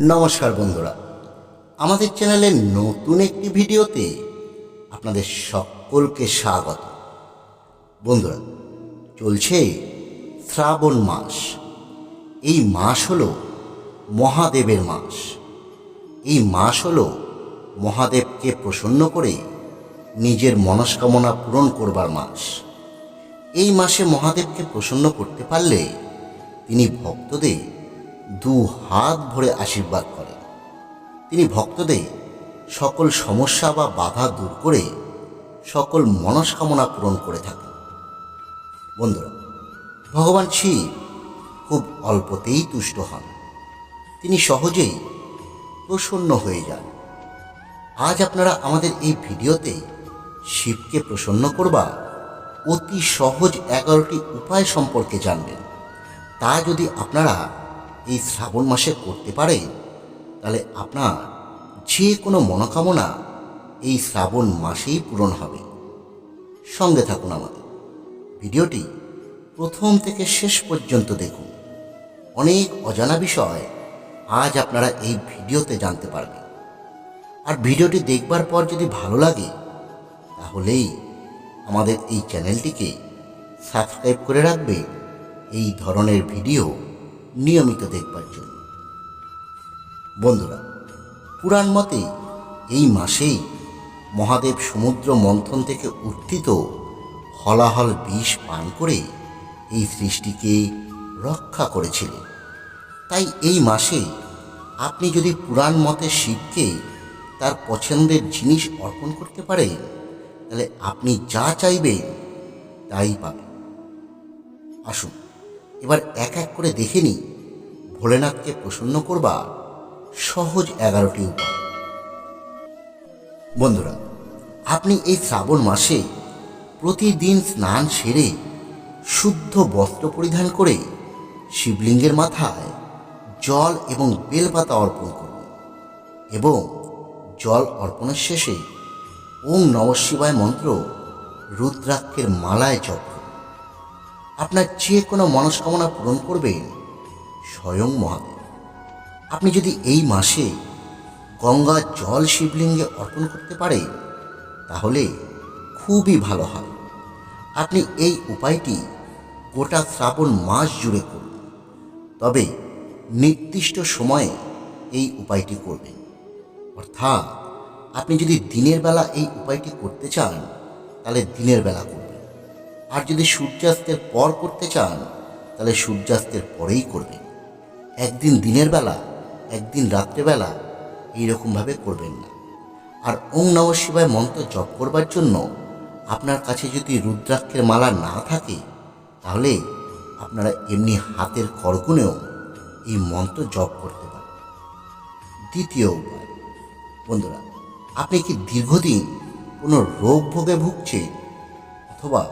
নমস্কার বন্ধুরা। আমাদের চ্যানেলের নতুন একটি ভিডিওতে আপনাদের সকলকে স্বাগত। বন্ধুরা, চলছে শ্রাবণ মাস। এই মাস হলো মহাদেবের মাস। এই মাস হলো মহাদেবকে প্রসন্ন করে নিজের মনস্কামনা পূরণ করবার মাস। এই মাসে মহাদেবকে প্রসন্ন করতে পারলে তিনি ভক্তদের দু হাত ভরে আশীর্বাদ করেন তিনি ভক্তদের সকল সমস্যা বা বাধা দূর করে সকল মনস্কামনা পূরণ করে থাকেন। বন্ধুরা, ভগবান শিব খুব অল্পতেই তুষ্ট হন। তিনি সহজেই প্রসন্ন হয়ে যান। আজ আপনারা আমাদের এই ভিডিওতে শিবকে প্রসন্ন করবা অতি সহজ এগারোটি উপায় সম্পর্কে জানবেন। তা যদি আপনারা এই শ্রাবণ মাসে করতে পারে, তাহলে আপনার যে কোনো মনোকামনা এই শ্রাবণ মাসেই পূরণ হবে। সঙ্গে থাকুন আমাদের। ভিডিওটি প্রথম থেকে শেষ পর্যন্ত দেখুন। অনেক অজানা বিষয় আজ আপনারা এই ভিডিওতে জানতে পারবেন। আর ভিডিওটি দেখবার পর যদি ভালো লাগে, তাহলেই আমাদের এই চ্যানেলটিকে সাবস্ক্রাইব করে রাখবে। এই ধরনের ভিডিও নিয়মিত দেখবার জন্য। বন্ধুরা, পুরাণ মতে এই মাসেই মহাদেব সমুদ্র মন্থন থেকে উত্থিত হলাহল বিষ পান করে এই সৃষ্টিকে রক্ষা করেছিলেন। তাই এই মাসে আপনি যদি পুরাণ মতে শিবকে তার পছন্দের জিনিস অর্পণ করতে পারেন, তাহলে আপনি যা চাইবেন তাই পাবেন। আসুন, এবার এক এক করে দেখে নিই ভোলেনাথকে প্রসন্ন করবার সহজ এগারোটি উপায়। বন্ধুরা, আপনি এই শ্রাবণ মাসে প্রতিদিন স্নান সেরে শুদ্ধ বস্ত্র পরিধান করে শিবলিঙ্গের মাথায় জল এবং বেলপাতা অর্পণ করুন এবং জল অর্পণের শেষে ওম নম শিবায় মন্ত্র রুদ্রাক্ষের মালায় জপ আপনার যে কোনো মনস্কামনা পূরণ করবেন স্বয়ং মহাদেব আপনি যদি এই মাসে গঙ্গা জল শিবলিঙ্গে অর্পণ করতে পারেন, তাহলে খুবই ভালো হয়। আপনি এই উপায়টি গোটা শ্রাবণ মাস জুড়ে করুন। তবে নির্দিষ্ট সময়ে এই উপায়টি করবেন। অর্থাৎ আপনি যদি দিনের বেলা এই উপায়টি করতে চান, তাহলে দিনের বেলা করবেন। আর যদি সূর্যাস্তের পর করতে চান, তাহলে সূর্যাস্তের পরেই করবেন। একদিন দিনের বেলা, একদিন রাত্রেবেলা এইরকমভাবে করবেন না। আর ওং নম শিবায় মন্ত্র জপ করবার জন্য আপনার কাছে যদি রুদ্রাক্ষের মালা না থাকে, তাহলে আপনারা এমনি হাতের করগুনেও এই মন্ত্র জপ করতে পারেন। দ্বিতীয় উপায়, বন্ধুরা, আপনি কি দীর্ঘদিন কোনো রোগ ভোগে ভুগছেন অথবা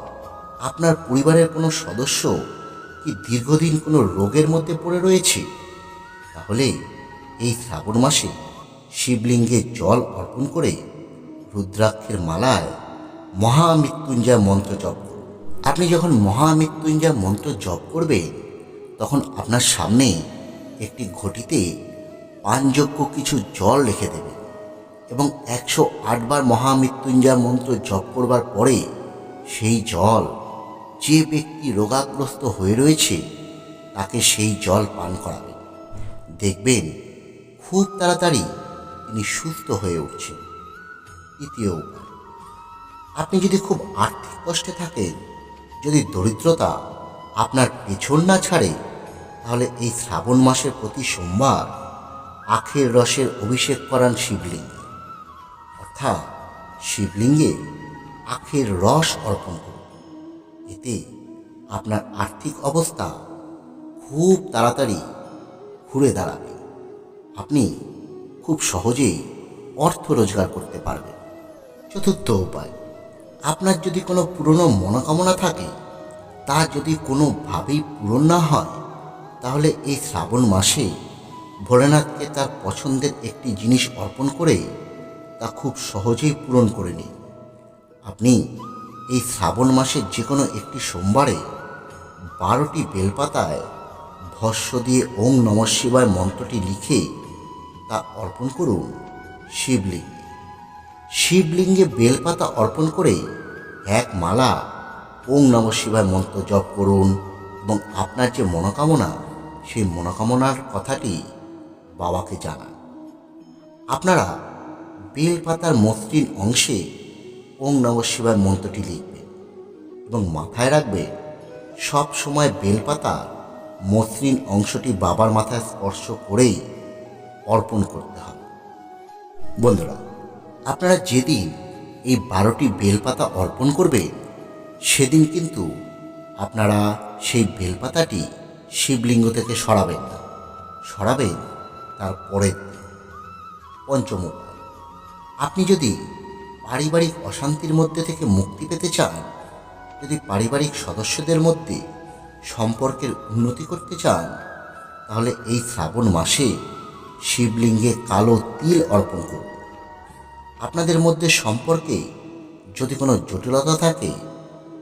আপনার পরিবারের কোনো সদস্য কি দীর্ঘদিন কোনো রোগের মধ্যে পড়ে রয়েছে? তাহলে এই শ্রাবণ মাসে শিবলিঙ্গে জল অর্পণ করে রুদ্রাক্ষের মালায় মহামৃত্যুঞ্জয় মন্ত্র জপ করুন। আপনি যখন মহামৃত্যুঞ্জয় মন্ত্র জপ করবেন, তখন আপনার সামনে একটি ঘটিতে পানযোগ্য কিছু জল রেখে দেবেন এবং একশো আটবার মহামৃত্যুঞ্জয় মন্ত্র জপ করবার পরে সেই জল যে ব্যক্তি রোগাগ্রস্ত হয়ে রয়েছে, তাকে সেই জল পান করাবেন। দেখবেন খুব তাড়াতাড়ি তিনি সুস্থ হয়ে উঠছেন। তৃতীয় উপায়, আপনি যদি খুব আর্থিক কষ্টে থাকেন, যদি দরিদ্রতা আপনার পেছন না ছাড়ে, তাহলে এই শ্রাবণ মাসের প্রতি সোমবার আখের রসের অভিষেক করান শিবলিঙ্গে। অর্থাৎ শিবলিঙ্গে আখের রস অর্পণ করুন। এতে আপনার আর্থিক অবস্থা খুব তাড়াতাড়ি ঘুরে দাঁড়াবে। আপনি খুব সহজেই অর্থ রোজগার করতে পারবেন। চতুর্থ উপায়, আপনার যদি কোনো পুরনো মনোকামনা থাকে, তা যদি কোনোভাবেই পূরণ না হয়, তাহলে এই শ্রাবণ মাসে ভোলেনাথকে তার পছন্দের একটি জিনিস অর্পণ করে তা খুব সহজেই পূরণ করে নিন। আপনি এই শ্রাবণ মাসের যে কোনো একটি সোমবারে বারোটি বেলপাতায় ভস্য দিয়ে ওং নম শিবায় মন্ত্রটি লিখে তা অর্পণ করুন। শিবলিঙ্গে। শিবলিঙ্গে বেলপাতা অর্পণ করে এক মালা ওং নম শিবায় মন্ত্র জপ করুন এবং আপনার যে মনোকামনা, সেই মনোকামনার কথাটি বাবাকে জানান। আপনারা বেলপাতার মসৃণ অংশে ওং নম শিবায় মন্ত্রটি লিখবেন এবং মাথায় রাখবেন সব সময় বেলপাতার মসৃণ অংশটি বাবার মাথায় স্পর্শ করেই অর্পণ করতে হবে। বন্ধুরা, আপনারা যেদিন এই বারোটি বেলপাতা অর্পণ করবেন সেদিন কিন্তু আপনারা সেই বেলপাতাটি শিবলিঙ্গ থেকে সরাবেন না। সরাবেন তার পরের পঞ্চম আপনি যদি পারিবারিক অশান্তির মধ্যে থেকে মুক্তি পেতে চান, যদি পারিবারিক সদস্যদের মধ্যে সম্পর্কের উন্নতি করতে চান, তাহলে এই শ্রাবণ মাসে শিবলিঙ্গে কালো তিল অর্পণ করুন। আপনাদের মধ্যে সম্পর্কে যদি কোনো জটিলতা থাকে,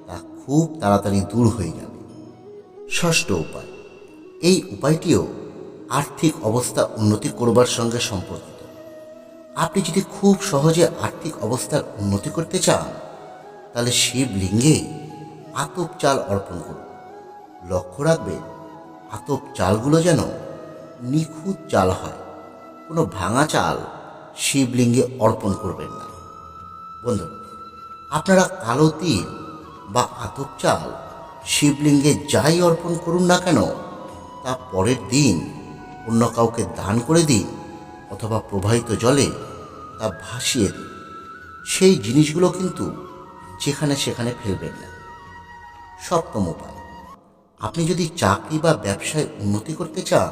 তা খুব তাড়াতাড়ি দূর হয়ে যাবে। ষষ্ঠ উপায়, এই উপায়টিও আর্থিক অবস্থা উন্নতি করবার সঙ্গে সম্পর্কিত। আপনি যদি খুব সহজে আর্থিক অবস্থার উন্নতি করতে চান, তাহলে শিবলিঙ্গে আতপ চাল অর্পণ করুন। লক্ষ্য রাখবেন, আতপ চালগুলো যেন নিখুঁত চাল হয়। কোনো ভাঙা চাল শিবলিঙ্গে অর্পণ করবেন না। বন্ধু, আপনারা কালো তিল বা আতপ চাল শিবলিঙ্গে যাই অর্পণ করুন না কেন, তা পরের দিন অন্য কাউকে দান করে দিন। অথবা প্রবাহিত জলে তা ভাসিয়ে দিন সেই জিনিসগুলো কিন্তু যেখানে সেখানে ফেলবেন না। সপ্তম উপায়, আপনি যদি চাকরি বা ব্যবসায় উন্নতি করতে চান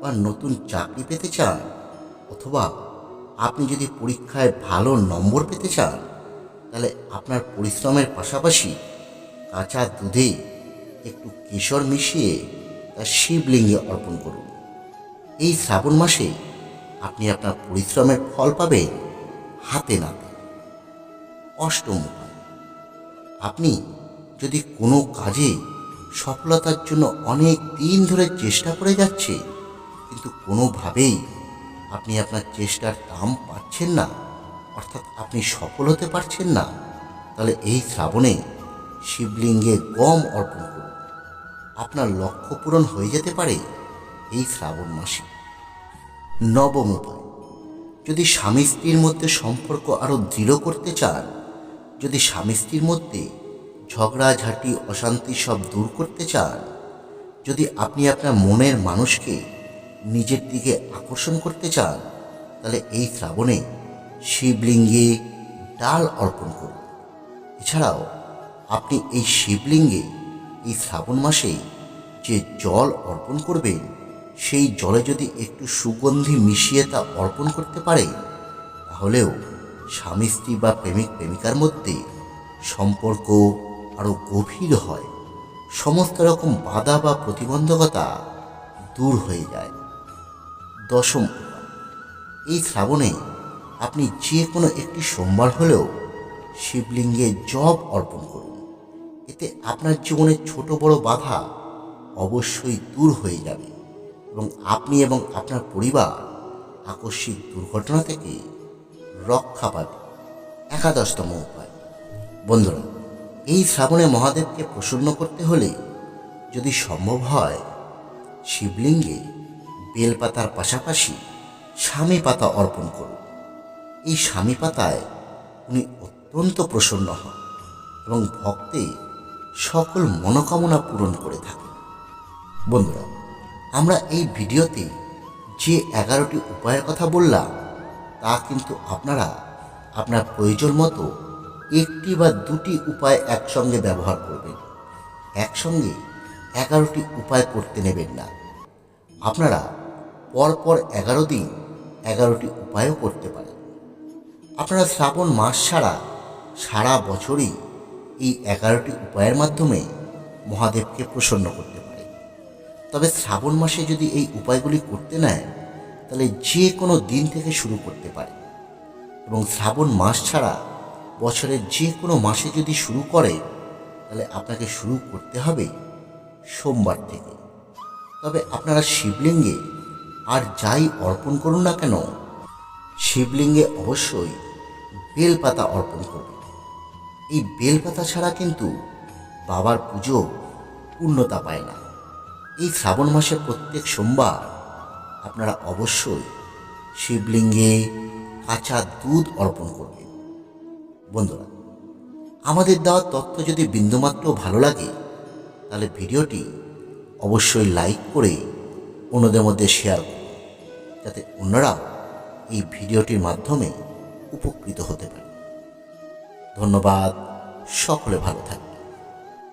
বা নতুন চাকরি পেতে চান অথবা আপনি যদি পরীক্ষায় ভালো নম্বর পেতে চান, তাহলে আপনার পরিশ্রমের পাশাপাশি কাঁচা দুধে একটু কেশর মিশিয়ে তা শিবলিঙ্গে অর্পণ করুন। এই শ্রাবণ মাসে আপনার পরিশ্রমের ফল পাবেন হাতে নাতে। অষ্টম আপনি যদি কোনো কাজে সফলতার জন্য অনেক দিন ধরে চেষ্টা করে যাচ্ছে, কিন্তু কোনোভাবেই আপনি আপনার চেষ্টার দাম পাচ্ছেন না, অর্থাৎ আপনি সফল হতে পারছেন না, তাহলে এই শ্রাবণে শিবলিঙ্গে গম অর্পণ করুন। আপনার লক্ষ্য পূরণ হয়ে যেতে পারে এই শ্রাবণ মাসে। নবম উপায়। যদি স্বামী স্ত্রীর মধ্যে সম্পর্ক আরও দৃঢ় করতে চান, যদি স্বামী স্ত্রীর মধ্যে ঝগড়াঝাঁটি, অশান্তি সব দূর করতে চান, যদি আপনি আপনার মনের মানুষকে নিজের দিকে আকর্ষণ করতে চান, তাহলে এই শ্রাবণে শিবলিঙ্গে ডাল অর্পণ করুন। এছাড়াও আপনি এই শিবলিঙ্গে এই শ্রাবণ মাসে যে জল অর্পণ করবেন সেই জলে যদি একটু সুগন্ধি মিশিয়ে তা অর্পণ করতে পারে, তাহলেও স্বামী স্ত্রী বা প্রেমিক প্রেমিকার মধ্যে সম্পর্ক আরও গভীর হয়। সমস্ত রকম বাধা বা প্রতিবন্ধকতা দূর হয়ে যায়। দশম এই শ্রাবণে আপনি যে কোনো একটি সোমবার হলেও শিবলিঙ্গে জব অর্পণ করুন। এতে আপনার জীবনের ছোট বড় বাধা অবশ্যই দূর হয়ে যাবে। এবং আপনি এবং আপনার পরিবার আকস্মিক দুর্ঘটনা থেকে রক্ষা পাবে। একাদশতম উপায়। বন্ধুরা, এই শ্রাবণে মহাদেবকে প্রসন্ন করতে হলে যদি সম্ভব হয়, শিবলিঙ্গে বেলপাতার পাশাপাশি স্বামী পাতা অর্পণ করুন। এই স্বামী পাতায় উনি অত্যন্ত প্রসন্ন হন এবং ভক্তে সকল মনোকামনা পূরণ করে থাকেন। বন্ধুরা আমরা এই ভিডিওতে যে এগারোটি উপায়ের কথা বললাম, তা কিন্তু আপনারা আপনার প্রয়োজন মতো একটি বা দুটি উপায় একসঙ্গে ব্যবহার করবেন। একসঙ্গে এগারোটি উপায় করতে নেবেন না। আপনারা পরপর এগারো দিন এগারোটি উপায়ও করতে পারেন। আপনারা শ্রাবণ মাস ছাড়া সারা বছরই এই এগারোটি উপায়ের মাধ্যমে মহাদেবকে প্রসন্ন করতে তবে শ্রাবণ মাসে যদি এই উপায়গুলি করতে নেয়, তাহলে যে কোনো দিন থেকে শুরু করতে পারে। এবং শ্রাবণ মাস ছাড়া বছরের যে কোনো মাসে যদি শুরু করে, তাহলে আপনাকে শুরু করতে হবে সোমবার থেকে। তবে আপনারা শিবলিঙ্গে আর যাই অর্পণ করুন না কেন, শিবলিঙ্গে অবশ্যই বেলপাতা অর্পণ করবে এই বেলপাতা ছাড়া কিন্তু বাবার পুজো পূর্ণতা পায় না। এই শ্রাবণ মাসে প্রত্যেক সোমবার আপনারা অবশ্যই শিবলিঙ্গে কাঁচা দুধ অর্পণ করবেন। বন্ধুরা, আমাদের দেওয়া তথ্য যদি বিন্দুমাত্র ভালো লাগে, তাহলে ভিডিওটি অবশ্যই লাইক করে অন্যদের মধ্যে শেয়ার করুন, যাতে অন্যরাও এই ভিডিওটির মাধ্যমে উপকৃত হতে পারে। ধন্যবাদ, সকলে ভালো থাকবে